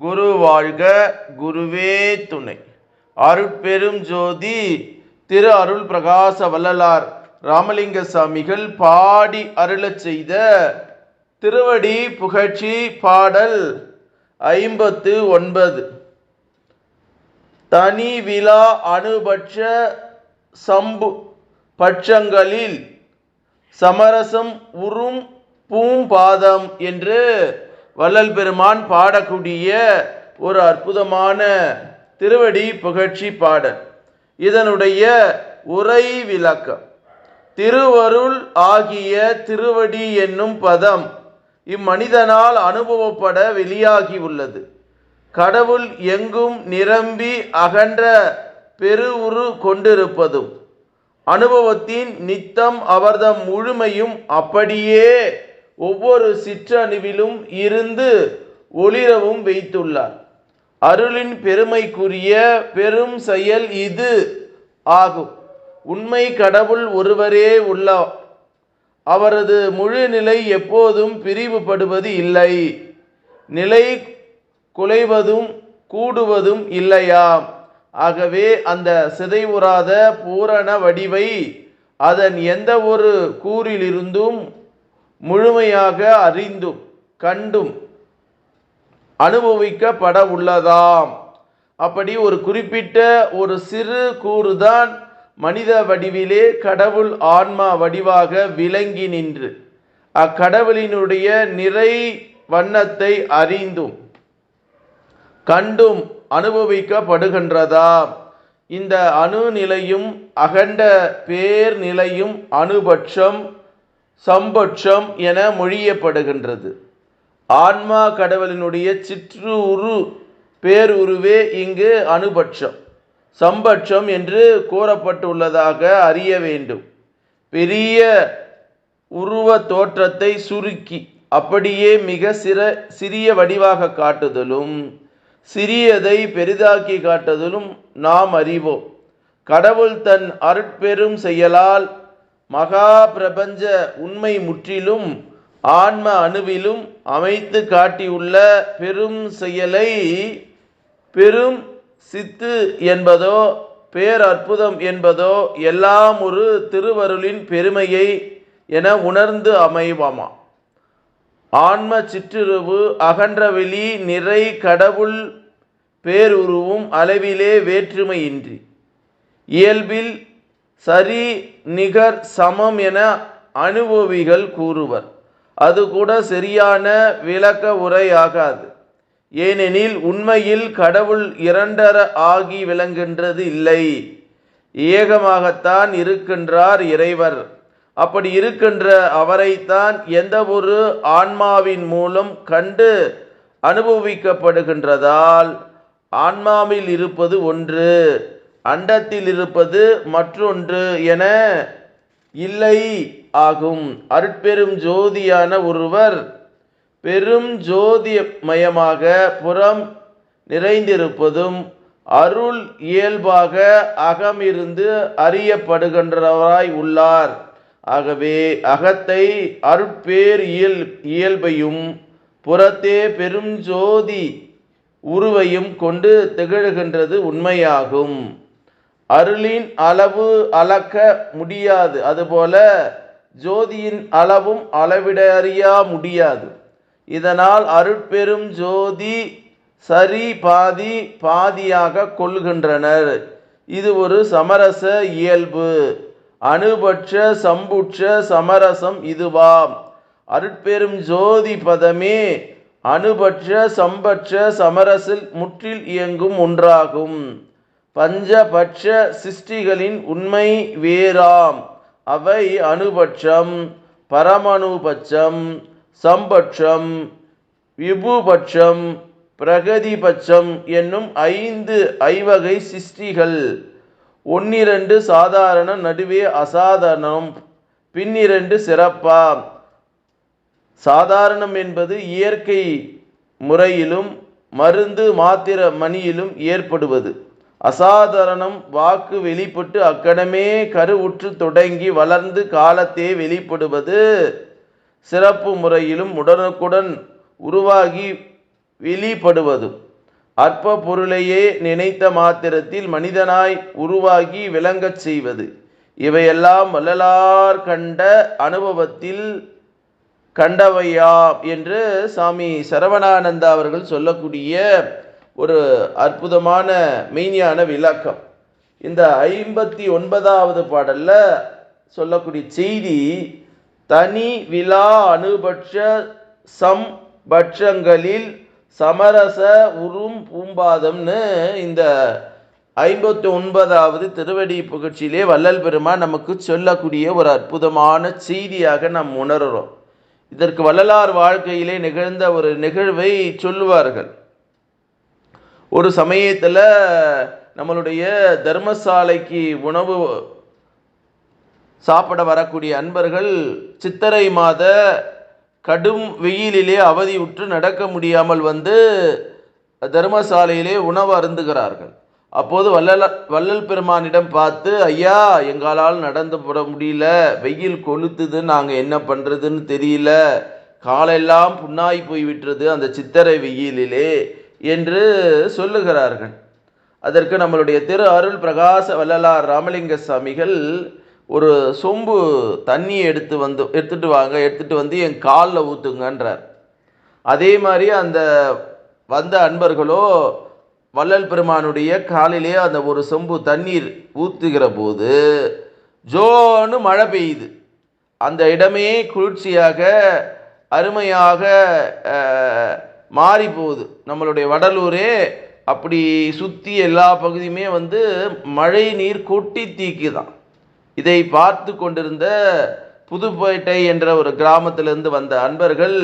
குரு வாழ்க குருவே துணை. அருட்பெரும் ஜோதி திரு அருள் பிரகாச வள்ளலார் ராமலிங்க சாமிகள் பாடி அருளச் செய்த திருவடி புகழ்ச்சி பாடல் ஐம்பத்து ஒன்பது. தனி விழா அனுபட்ச சம்பு பட்சங்களில் சமரசம் உறும் பூம்பாதம் என்று வள்ளல் பெருமான் பாடக்கூடிய ஒரு அற்புதமான திருவடி புகழ்ச்சி பாடல். இதனுடைய உரை விளக்கம். திருவருள் ஆகிய திருவடி என்னும் பதம் இம்மனிதனால் அனுபவப்பட வெளியாகி உள்ளது. கடவுள் எங்கும் நிரம்பி அகன்ற பெருவுரு கொண்டிருப்பதும் அனுபவத்தின் நித்தம் அவர்தம் முழுமையும் அப்படியே ஒவ்வொரு சிற்றணுவிலும் இருந்து ஒளிரவும் வைத்துள்ளார். அருளின் பெருமைக்குரிய பெரும் செயல் இது ஆகும். உண்மை கடவுள் ஒருவரே உள்ள அவரது முழு நிலை எப்போதும் பிரிவுபடுவது இல்லை. நிலை குலைவதும் கூடுவதும் இல்லையாம். ஆகவே அந்த சிதைவுறாத பூரண வடிவை அதன் எந்த ஒரு கூறிலிருந்தும் முழுமையாக அறிந்தும் கண்டும் அனுபவிக்கப்பட உள்ளதாம் அப்படி ஒரு குறிப்பிட்ட ஒரு சிறு கூறுதான் மனித வடிவிலே கடவுள் ஆன்மா வடிவாக விளங்கி நின்று அக்கடவுளினுடைய நிறை வண்ணத்தை அறிந்தும் கண்டும் அனுபவிக்கப்படுகின்றதாம். இந்த அணு நிலையும் அகண்ட பேர் நிலையும் அணுபட்சம் சம்பட்சம் என மொழியப்படுகின்றது. ஆன்மா கடவுளினுடைய சிற்று உரு பேருருவே இங்கு அணுபட்சம் சம்பட்சம் என்று கூறப்பட்டுள்ளதாக அறிய வேண்டும். பெரிய உருவ தோற்றத்தை சுருக்கி அப்படியே மிக சிற சிறிய வடிவாக காட்டுதலும் சிறியதை பெரிதாக்கி காட்டுதலும் நாம் அறிவோம். கடவுள் தன் அருட்பெரும் செயலால் மகா பிரபஞ்ச உண்மை முற்றிலும் ஆன்ம அணுவிலும் அமைத்து காட்டியுள்ள பெரும் செயலை பெரும் சித்து என்பதோ பேரற்புதம் என்பதோ எல்லாம் ஒரு திருவருளின் பெருமையை என உணர்ந்து அமைவாமா? ஆன்ம சிற்றுருவு அகன்றவெளி நிறை கடவுள் பேருருவும் அளவிலே வேற்றுமையின்றி. இயல்பில் சரி நிகர் சமம் என அனுபவிகள் கூறுவர். அது கூட சரியான விளக்க உரையாகாது ஏனெனில் உண்மையில் கடவுள் இரண்டர ஆகி விளங்குகின்றது இல்லை. ஏகமாகத்தான் இருக்கின்றார் இறைவர். அப்படி இருக்கின்ற அவரைத்தான் எந்த ஒரு ஆன்மாவின் மூலம் கண்டு அனுபவிக்கப்படுகின்றதால் ஆன்மாவில் இருப்பது ஒன்று. அண்டத்தில் இருப்பது மற்றொன்று என இல்லை ஆகும். அருட்பெரும் ஜோதியான ஒருவர் பெரும் ஜோதிமயமாக புறம் நிறைந்திருப்பதும் அருள் இயல்பாக அகமிருந்து அறியப்படுகின்றவராய் உள்ளார். ஆகவே அகத்தை அருட்பேர் இயல் இயல்பையும் புறத்தே பெரும் ஜோதி உருவையும் கொண்டு திகழ்கின்றது உண்மையாகும். அருளின் அளவு அளக்க முடியாது. அதுபோல ஜோதியின் அளவும் அளவிட அறியா முடியாது. இதனால் அருட்பெரும் ஜோதி சரி பாதி பாதியாக கொள்கின்றனர். இது ஒரு சமரச இயல்பு. அணுபட்ச சம்புட்ச சமரசம் இதுவாம். அருட்பெரும் ஜோதி பதமே அணுபட்ச சம்பட்ச சமரசில் முற்றில் இயங்கும் ஒன்றாகும். பஞ்சபட்ச சிருஷ்டிகளின் உண்மை வேறாம். அவை அணுபட்சம் பரமணுபட்சம் சம்பட்சம் விபுபட்சம் பிரகதிபட்சம் என்னும் ஐந்து ஐவகை சிருஷ்டிகள். ஒன்னிரண்டு சாதாரணம் நடுவே அசாதாரணம் பின்னிரண்டு சிறப்பா. சாதாரணம் என்பது இயற்கை முறையிலும் மருந்து மாத்திர மணியிலும் ஏற்படுவது. அசாதாரணம் வாக்கு வெளிப்பட்டு அக்கடமே கருவுற்று தொடங்கி வளர்ந்து காலத்தே வெளிப்படுவது சிறப்பு முறையிலும் உடனுக்குடன் உருவாகி வெளிப்படுவது. அற்ப பொருளையே நினைத்த மாத்திரத்தில் மனிதனாய் உருவாகி விளங்கச் செய்வது. இவையெல்லாம் வள்ளலார் கண்ட அனுபவத்தில் கண்டவையா என்று சாமி சரவணானந்தா அவர்கள் சொல்லக்கூடிய ஒரு அற்புதமான மெய்ஞான விளக்கம். இந்த ஐம்பத்தி ஒன்பதாவது பாடலில் சொல்லக்கூடிய செய்தி தனி விழா சம் சம்பட்சங்களில் சமரச உறும் பூம்பாதம்னு இந்த ஐம்பத்தி ஒன்பதாவது திருவடி புகழ்ச்சியிலே வள்ளல் பெருமான் நமக்கு சொல்லக்கூடிய ஒரு அற்புதமான செய்தியாக நாம் உணர்கிறோம் இதற்கு வள்ளலார் வாழ்க்கையிலே நிகழ்ந்த ஒரு நிகழ்வை சொல்லுவார்கள். ஒரு சமயத்தில் நம்மளுடைய தர்மசாலைக்கு உணவு சாப்பிட வரக்கூடிய அன்பர்கள் சித்திரை மாத கடும் வெயிலிலே அவதியுற்று நடக்க முடியாமல் வந்து தர்மசாலையிலே உணவு அருந்துகிறார்கள். அப்போது வள்ளல வள்ளல் பெருமானிடம் பார்த்து ஐயா எங்களால் நடந்து போட முடியல. வெயில் கொளுத்துது. நாங்கள் என்ன பண்ணுறதுன்னு தெரியல. காலெல்லாம் புண்ணாய் போய் விட்டுறது அந்த சித்திரை வெயிலிலே. என்று சொல்லுகிறார்கள். அதற்கு நம்மளுடைய திரு அருள் பிரகாச வள்ளலார் ராமலிங்க சாமிகள் ஒரு சொம்பு தண்ணி எடுத்து வந்து எடுத்துட்டு வாங்க எடுத்துகிட்டு வந்து என் காலில் ஊற்றுங்கன்றார் அதே மாதிரி அந்த வந்த அன்பர்களோ வள்ளல் பெருமானுடைய காலிலே அந்த ஒரு சொம்பு தண்ணீர் ஊற்றுகிற போது ஜோன்னு மழை பெய்யுது. அந்த இடமே குளிர்ச்சியாக அருமையாக மாறி போகுது நம்மளுடைய வடலூரே அப்படி சுற்றி எல்லா பகுதியுமே வந்து மழை நீர் கொட்டி தீக்குதான். இதை பார்த்து கொண்டிருந்த புதுப்பேட்டை என்ற ஒரு கிராமத்திலிருந்து வந்த அன்பர்கள்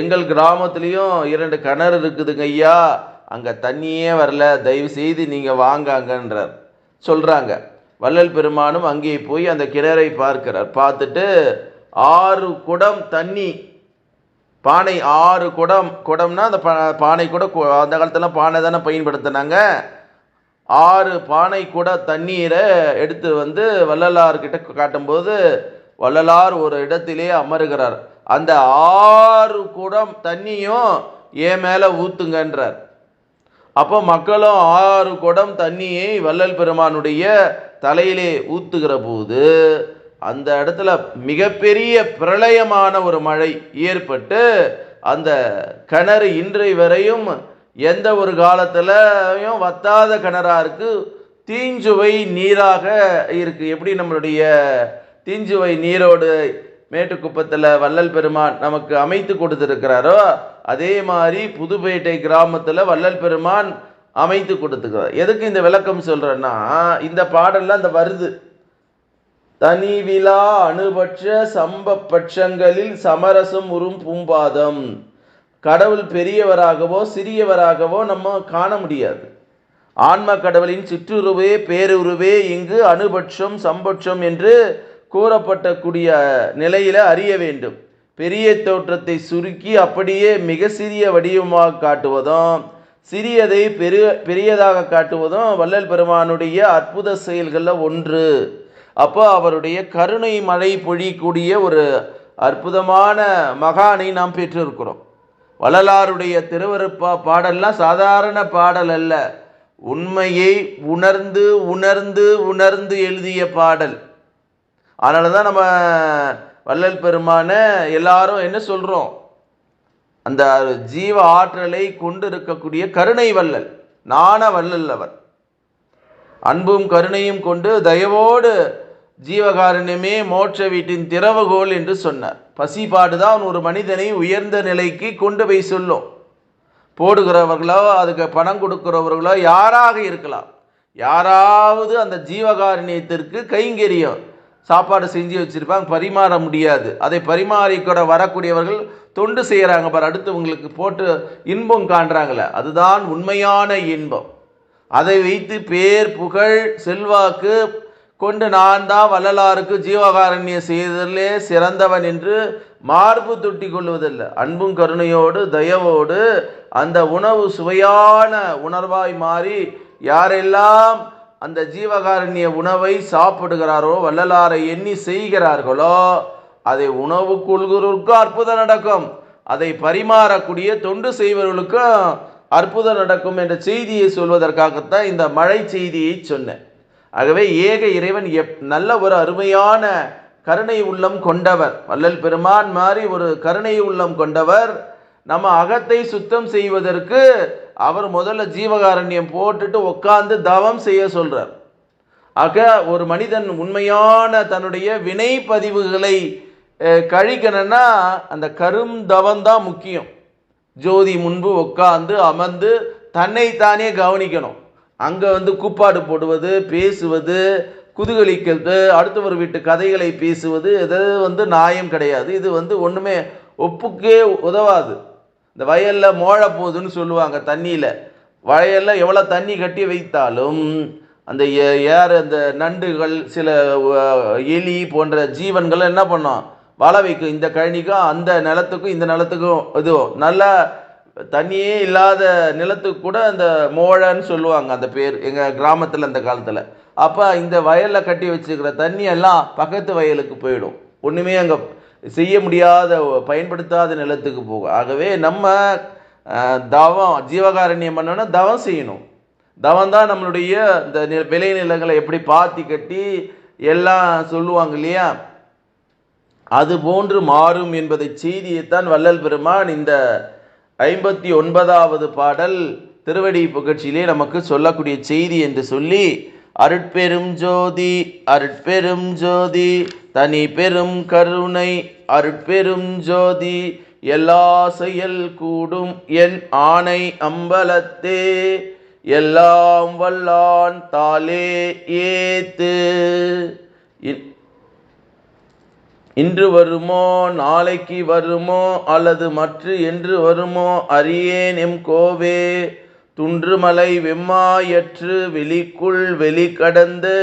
எங்கள் கிராமத்துலேயும் இரண்டு கிணறு இருக்குதுங்க ஐயா. அங்கே தண்ணியே வரல. தயவு செய்து நீங்கள் வாங்க அங்கன்றார் சொல்கிறாங்க வள்ளல் பெருமானும் அங்கே போய் அந்த கிணறை பார்க்கிறார். பார்த்துட்டு ஆறு குடம் தண்ணி பானை ஆறு குடம் குடம்னா அந்த பானை கூட அந்த காலத்தில் பானை தானே பயன்படுத்தினாங்க. ஆறு பானை கூட தண்ணீரை எடுத்து வந்து வள்ளலார்கிட்ட காட்டும்போது வள்ளலார் ஒரு இடத்திலே அமருகிறார். அந்த ஆறு குடம் தண்ணியும் என் மேலே ஊத்துங்கன்றார். அப்போ மக்களும் ஆறு குடம் தண்ணியை வள்ளல் பெருமானுடைய தலையிலே ஊத்துகிற போது அந்த இடத்துல மிகப்பெரிய பிரளயமான ஒரு மழை ஏற்பட்டு அந்த கிணறு இன்றை வரையும் எந்த ஒரு காலத்துலயும் வத்தாத கிணறாக இருக்கு. தீஞ்சுவை நீராக இருக்கு. எப்படி நம்மளுடைய தீஞ்சுவை நீரோடு மேட்டுக்குப்பத்தில் வள்ளல் பெருமான் நமக்கு அமைத்து கொடுத்துருக்கிறாரோ அதே மாதிரி புதுப்பேட்டை கிராமத்தில் வள்ளல் பெருமான் அமைத்து கொடுத்துக்கிறார். எதுக்கு இந்த விளக்கம் சொல்கிறேன்னா இந்த பாடலில் அந்த வருது. தனி விழா அணுபட்ச சம்ப பட்சங்களில் சமரசம் உறும் பூம்பாதம். கடவுள் பெரியவராகவோ சிறியவராகவோ நம்ம காண முடியாது. ஆன்ம கடவுளின் சிற்றுருவே பேருருவே இங்கு அணுபட்சம் சம்பட்சம் என்று கூறப்பட்டக்கூடிய நிலையில அறிய வேண்டும். பெரிய தோற்றத்தை சுருக்கி அப்படியே மிக சிறிய வடிவமாக காட்டுவதும் சிறியதை பெரிய பெரியதாக காட்டுவதும் வள்ளல் பெருமானுடைய அற்புத செயல்களில் ஒன்று. அப்போ அவருடைய கருணை மழை பொழியக்கூடிய ஒரு அற்புதமான மகானை நாம் பெற்றிருக்கிறோம். வள்ளலாருடைய திருவருப்பா பாடல்லாம் சாதாரண பாடல் அல்ல. உண்மையை உணர்ந்து உணர்ந்து உணர்ந்து எழுதிய பாடல். அதனால தான் நம்ம வள்ளல் பெருமான எல்லாரும் என்ன சொல்கிறோம் அந்த ஜீவ ஆற்றலை கொண்டு இருக்கக்கூடிய கருணை வள்ளல் நாண வள்ளல் அவர். அன்பும் கருணையும் கொண்டு தயவோடு ஜீவகாருண்யமே மோட்ச வீட்டின் திறவுகோல் என்று சொன்னார். பசிபாடுதான் ஒரு மனிதனை உயர்ந்த நிலைக்கு கொண்டு போய் சொல்லும். போடுகிறவர்களோ அதுக்கு பணம் கொடுக்கிறவர்களோ யாராக இருக்கலாம். யாராவது அந்த ஜீவகாருண்யத்திற்கு கைங்கரியம் சாப்பாடு செஞ்சு வச்சிருப்பாங்க பரிமாற முடியாது. அதை பரிமாறிக்கூட வரக்கூடியவர்கள் தொண்டு செய்கிறாங்க பார் அடுத்தவங்களுக்கு போட்டு இன்பம் காண்றாங்களே. அதுதான் உண்மையான இன்பம். அதை வைத்து பேர் புகழ் செல்வாக்கு கொண்டு நான் தான் வள்ளலாருக்கு ஜீவகாரண்ய செய்ததிலே சிறந்தவன் என்று மார்பு துட்டி கொள்வதில்லை. அன்பும் கருணையோடு தயவோடு அந்த உணவு சுவையான உணர்வாய் மாறி யாரெல்லாம் அந்த ஜீவகாரண்ய உணவை சாப்பிடுகிறாரோ வள்ளலாரை எண்ணி செய்கிறார்களோ அதை உணவு கொள்கிறவருக்கும் அற்புதம் நடக்கும். அதை பரிமாறக்கூடிய தொண்டு செய்வர்களுக்கும் அற்புதம் நடக்கும் என்ற செய்தியை சொல்வதற்காகத்தான் இந்த மழை செய்தியை சொன்னேன். ஆகவே ஏக இறைவன் எப் நல்ல ஒரு அருமையான கருணை உள்ளம் கொண்டவர். வள்ளல் பெருமான் மாதிரி ஒரு கருணை உள்ளம் கொண்டவர். நம்ம அகத்தை சுத்தம் செய்வதற்கு அவர் முதல்ல ஜீவகாரண்யம் போட்டுட்டு உட்கார்ந்து தவம் செய்ய சொல்றார். ஆக ஒரு மனிதன் உண்மையான தன்னுடைய வினை பதிவுகளை கழிக்கணும்னா அந்த கரும் தவம் தான் முக்கியம். ஜோதி முன்பு உட்கார்ந்து அமர்ந்து தன்னைத்தானே கவனிக்கணும். அங்கே வந்து கூப்பாடு போடுவது பேசுவது குதுகலிக்கிறது அடுத்தவர் வீட்டு கதைகளை பேசுவது எதாவது வந்து நியாயம் கிடையாது. இது வந்து ஒன்றுமே ஒப்புக்கே உதவாது. இந்த வயலில் மோழ போகுதுன்னு சொல்லுவாங்க தண்ணியில். வயலில் எவ்வளோ தண்ணி கட்டி வைத்தாலும் அந்த ஏ- ஏர் அந்த நண்டுகள் சில எலி போன்ற ஜீவன்கள் என்ன பண்ணும்? வள வைக்கும். இந்த கழனிக்கும் அந்த நிலத்துக்கும் இந்த நிலத்துக்கும் இதுவும். நல்லா தண்ணியே இல்லாத நிலத்துக்கு கூட அந்த மோழன்னு சொல்லுவாங்க அந்த பேர் எங்கள் கிராமத்தில் அந்த காலத்தில். அப்போ இந்த வயலில் கட்டி வச்சுக்கிற தண்ணி எல்லாம் பக்கத்து வயலுக்கு போயிடும். ஒன்றுமே அங்கே செய்ய முடியாத பயன்படுத்தாத நிலத்துக்கு போகும். ஆகவே நம்ம தவம் ஜீவகாரண்யம் பண்ணோன்னா தவம் செய்யணும். தவம் தான் நம்மளுடைய இந்த விளை நிலங்களை எப்படி பாத்தி கட்டி எல்லாம் சொல்லுவாங்க இல்லையா? அது போன்று மாறும் என்பதை செய்தியைத்தான் வள்ளல் பெருமான் இந்த ஐம்பத்தி ஒன்பதாவது பாடல் திருவடி புகழ்ச்சியிலே நமக்கு சொல்லக்கூடிய செய்தி என்று சொல்லி அருட்பெரும் ஜோதி அருட்பெரும் ஜோதி தனி பெரும் கருணை அருட்பெரும் ஜோதி எல்லா செயல் கூடும் என் ஆணை அம்பலத்தே எல்லாம் வல்லான் தாலே ஏத்து. இன்று வருமோ நாளைக்கு வருமோ அல்லது மற்ற என்று வருமோ அறியேன் எம் கோவே. துன்றுமலை வெம்மாயற்று வெளிக்குள் வெளி கடந்து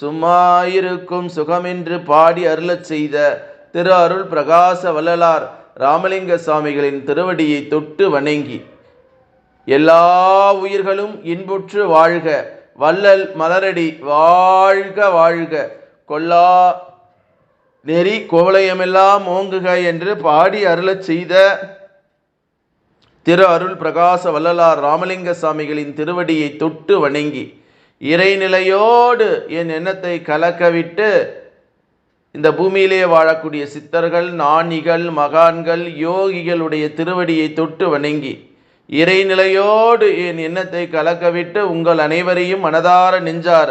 சும்மாயிருக்கும் சுகமென்று பாடி அருளச் செய்த திரு அருள் பிரகாச வள்ளலார் ராமலிங்க சுவாமிகளின் திருவடியை தொட்டு வணங்கி எல்லா உயிர்களும் இன்புற்று வாழ்க வள்ளல் மலரடி வாழ்க வாழ்க கொல்லா நெறி கோவலயமெல்லாம் ஓங்குக என்று பாடி அருளச் செய்த திரு அருள் பிரகாச வள்ளலார் ராமலிங்க சாமிகளின் திருவடியை தொட்டு வணங்கி இறைநிலையோடு என் எண்ணத்தை கலக்கவிட்டு இந்த பூமியிலே வாழக்கூடிய சித்தர்கள் ஞானிகள் மகான்கள் யோகிகளுடைய திருவடியை தொட்டு வணங்கி இறைநிலையோடு என் எண்ணத்தை கலக்கவிட்டு உங்கள் அனைவரையும் மனதார நெஞ்சார